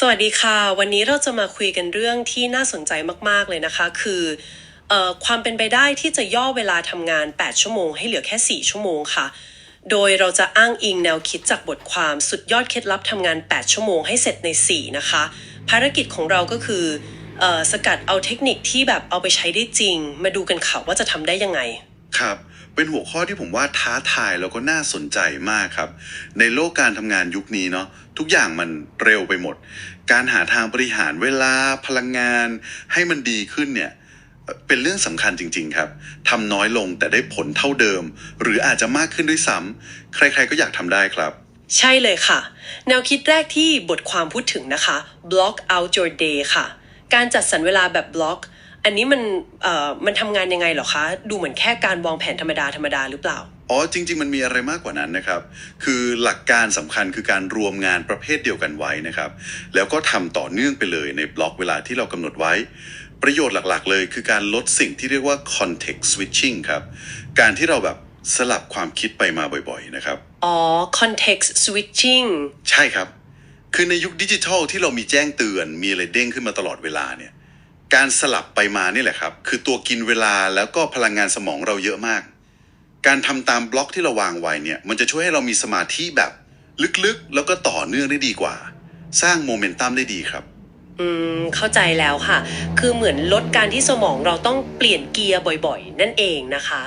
สวัสดีค่ะ วันนี้เราจะมาคุยกันเรื่องที่น่าสนใจมาก ๆ เลยนะคะ คือความเป็นไปได้ที่จะย่อเวลาทำงาน 8 ชั่วโมง ให้เหลือแค่ 4 ชั่วโมงค่ะ โดยเราจะอ้างอิงแนวคิดจากบทความสุดยอดเคล็ดลับทำงาน 8 ชั่วโมงให้เสร็จใน 4 นะคะ ภารกิจของเราก็คืออสกัดเอาเทคนิคที่แบบเอาไปใช้ได้จริง มาดูกันค่ะว่าจะทำได้ยังไง ครับ เป็นหัวข้อที่ผมว่าท้าทายแล้วก็น่าสนใจมากครับ ในโลกการทำงานยุคนี้เนาะทุกอย่างมันเร็วไปหมด การหาทางบริหารเวลาพลังงาน ให้มันดีขึ้นเนี่ยเป็นเรื่องสำคัญจริง ๆ ครับทำน้อยลงแต่ได้ผลเท่าเดิม หรืออาจจะมากขึ้นด้วยซ้ำใคร ๆ ก็อยากทำได้ครับใช่เลยค่ะ แนวคิดแรกที่บทความพูดถึงนะคะ block out your day ค่ะ การจัดสรรเวลาแบบ block อั นนี้มันเอ่อมันทำงานยังไงเหรอคะ ดูเหมือนแค่การวางแผนธรรมดาธรรมดาหรือเปล่า อ๋อจริง ๆ มันมีอะไรมากกว่านั้นนะครับ คือหลักการสำคัญคือการรวมงานประเภทเดียวกันไว้นะครับ แล้วก็ทำต่อเนื่องไปเลยในบล็อกเวลาที่เรากำหนดไว้ ประโยชน์หลักๆ เลยคือการลดสิ่งที่เรียกว่า context switching ครับ การที่เราแบบสลับความคิดไปมาบ่อยๆนะครับ อ๋อ context switching ใช่ครับ คือในยุคดิจิทัลที่เรามีแจ้งเตือน มีอะไรเด้งขึ้นมาตลอดเวลาเนี่ย การสลับไปมานี่แหละครับ คือตัวกินเวลาแล้วก็พลังงานสมองเราเยอะมาก การทำตามบล็อกที่เราวางไว้เนี่ย มันจะช่วยให้เรามีสมาธิแบบลึกๆ แล้วก็ต่อเนื่องได้ดีกว่า สร้างโมเมนตัมได้ดีครับ อืม เข้าใจแล้วค่ะ คือเหมือนลดการที่สมองเราต้องเปลี่ยนเกียร์บ่อยๆ นั่นเองนะคะ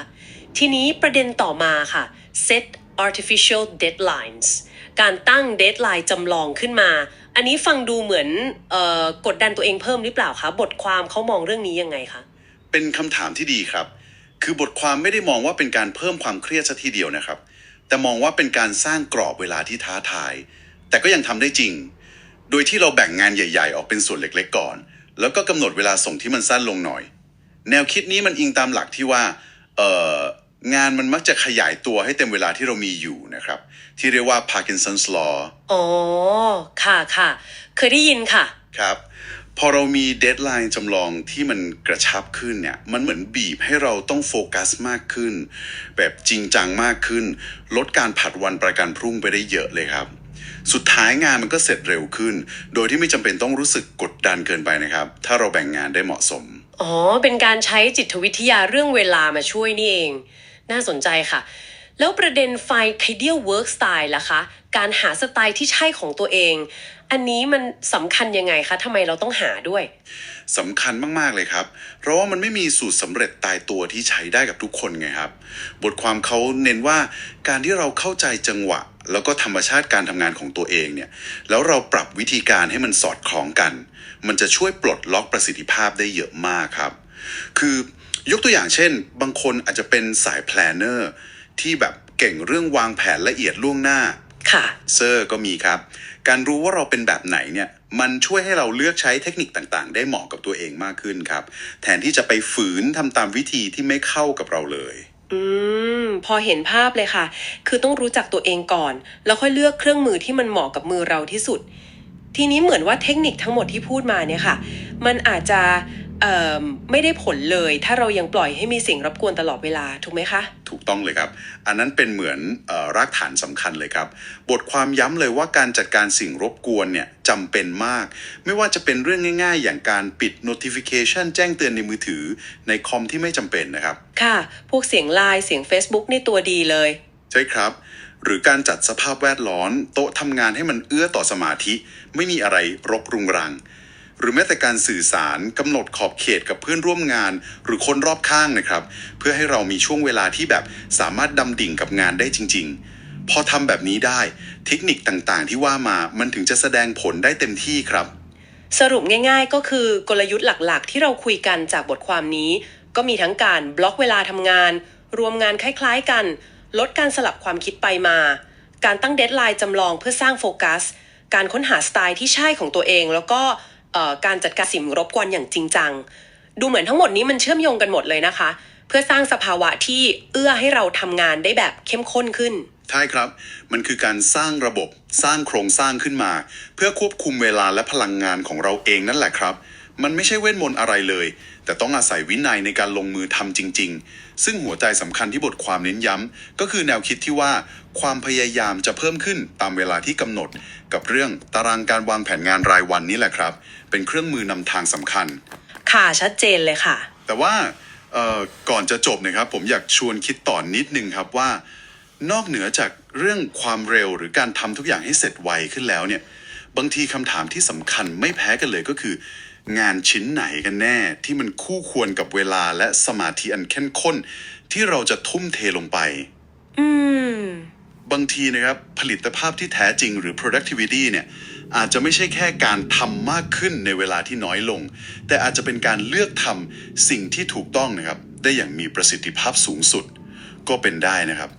ทีนี้ประเด็นต่อมาค่ะ set artificial deadlines การตั้ง deadline จำลองขึ้นมา อันนี้ฟังดูเหมือนออกดดันตัวเองเพิ่มหรือเปล่าคะ บทความเขามองเรื่องนี้ยังไงคะ เป็นคำถามที่ดีครับ คือบทความไม่ได้มองว่าเป็นการเพิ่มความเครียดซะทีเดียวนะครับ แต่มองว่าเป็นการสร้างกรอบเวลาที่ท้าทาย แต่ก็ยังทำได้จริง โดยที่เราแบ่งงานใหญ่ ๆ ออกเป็นส่วนเล็ก ๆ ก่อน แล้วก็กำหนดเวลาส่งที่มันสั้นลงหน่อย แนวคิดนี้มันอิงตามหลักที่ว่า งานมันมักจะขยายตัวให้เต็มเวลาที่เรามีอยู่นะครับ ที่เรียกว่า Parkinson's law อ๋อ ค่ะค่ะ เคยได้ยินค่ะ ครับ พอเรามีเดทไลน์จำลองที่มันกระชับขึ้นเนี่ย มันเหมือนบีบให้เราต้องโฟกัสมากขึ้น แบบจริงจังมากขึ้น ลดการผัดวันประกันพรุ่งไปได้เยอะเลยครับ สุดท้ายงานมันก็เสร็จเร็วขึ้น โดยที่ไม่จำเป็นต้องรู้สึกกดดันเกินไปนะครับ ถ้าเราแบ่งงานได้เหมาะสม อ๋อ เป็นการใช้จิตวิทยาเรื่องเวลามาช่วยนี่เอง น่าสนใจค่ะ แล้วประเด็นไฟ ideal work style ล่ะคะ การหาสไตล์ที่ใช่ของตัวเอง อันนี้มันสำคัญยังไงคะทำไมเราต้องหาด้วยสำคัญมากๆเลยครับ เพราะว่ามันไม่มีสูตรสำเร็จตายตัวที่ใช้ได้กับทุกคนไงครับ บทความเขาเน้นว่าการที่เราเข้าใจจังหวะ แล้วก็ธรรมชาติการทำงานของตัวเองเนี่ย แล้วเราปรับวิธีการให้มันสอดคล้องกัน มันจะช่วยปลดล็อกประสิทธิภาพได้เยอะมากครับ คือ ยกตัวอย่างเช่น บางคนอาจจะเป็นสายแพลนเนอร์ที่แบบเก่งเรื่องวางแผนละเอียดล่วงหน้าค่ะเซอร์ก็มีครับ การรู้ว่าเราเป็นแบบไหนเนี่ยมันช่วยให้เราเลือกใช้เทคนิคต่างๆ ได้เหมาะกับตัวเองมากขึ้นครับ แทนที่จะไปฝืนทำตามวิธีที่ไม่เข้ากับเราเลย อืม พอเห็นภาพเลยค่ะ คือต้องรู้จักตัวเองก่อน แล้วค่อยเลือกเครื่องมือที่มันเหมาะกับมือเราที่สุด ทีนี้เหมือนว่าเทคนิคทั้งหมดที่พูดมาเนี่ยค่ะ มันอาจจะเอ่อ ไม่ได้ผลเลยถ้าเรายังปล่อยให้มีสิ่งรบกวนตลอดเวลาถูกไหมคะ ถูกต้องเลยครับ อันนั้นเป็นเหมือนเออรากฐานสำคัญเลยครับ บทความย้ำเลยว่าการจัดการสิ่งรบกวนเนี่ยจำเป็นมาก ไม่ว่าจะเป็นเรื่องง่าย ๆ อย่างการปิด notification แจ้งเตือนในมือถือในคอมที่ไม่จำเป็นนะครับ ค่ะ พวกเสียงไลน์เสียง Facebook นี่ตัวดีเลย ใช่ครับหรือการจัดสภาพแวดล้อมโต๊ะทำงานให้มันเอื้อต่อสมาธิ ไม่มีอะไรรกรุงรัง หรือแม้แต่การสื่อสารกำหนดขอบเขตกับเพื่อนร่วมงาน หรือคนรอบข้างนะครับ เพื่อให้เรามีช่วงเวลาที่แบบสามารถดำดิ่งกับงานได้จริง ๆ พอทำแบบนี้ได้เทคนิคต่างๆ ที่ว่ามามันถึงจะแสดงผลได้เต็มที่ครับ สรุปง่ายๆ ก็คือกลยุทธ์หลักๆ ที่เราคุยกันจากบทความนี้ ก็มีทั้งการบล็อกเวลาทำงาน รวมงานคล้ายๆ กัน ลดการสลับความคิดไปมา การตั้งเดทไลน์จำลองเพื่อสร้างโฟกัสการค้นหาสไตล์ที่ใช่ของตัวเอง แล้วก็ การจัดการสิ่งรบกวนอย่างจริงจัง ดูเหมือนทั้งหมดนี้มันเชื่อมโยงกันหมดเลยนะคะ เพื่อสร้างสภาวะที่เอื้อให้เราทำงานได้แบบเข้มข้นขึ้นใช่ครับ มันคือการสร้างระบบสร้างโครงสร้างขึ้นมา เพื่อควบคุมเวลาและพลังงานของเราเองนั่นแหละครับ มันไม่ใช่เวทมนต์อะไรเลย แต่ต้องอาศัยวินัยในการลงมือทำจริง ๆ ซึ่งหัวใจสำคัญที่บทความเน้นย้ำก็คือแนวคิดที่ว่าความพยายามจะเพิ่มขึ้นตามเวลาที่กำหนด กับเรื่องตารางการวางแผนงานรายวันนี่แหละครับ เป็นเครื่องมือนำทางสำคัญ ค่ะชัดเจนเลยค่ะ แต่ว่าเอ่อก่อนจะจบนะครับ ผมอยากชวนคิดต่อนนิดนึงครับว่า นอกเหนือจากเรื่องความเร็วหรือการทำทุกอย่างให้เสร็จไวขึ้นแล้วเนี่ย บางทีคำถามที่สำคัญไม่แพ้กันเลยก็คือ งานชิ้นไหนกันแน่ที่มันคู่ควรกับเวลาและสมาธิอันเข้มข้น ที่เราจะทุ่มเทลงไป อืม บางทีนะครับ ผลิตภาพที่แท้จริงหรือ productivity เนี่ย อาจจะไม่ใช่แค่การทำมากขึ้นในเวลาที่น้อยลง แต่อาจจะเป็นการเลือกทำสิ่งที่ถูกต้องนะครับ ได้อย่างมีประสิทธิภาพสูงสุด ก็เป็นได้นะครับ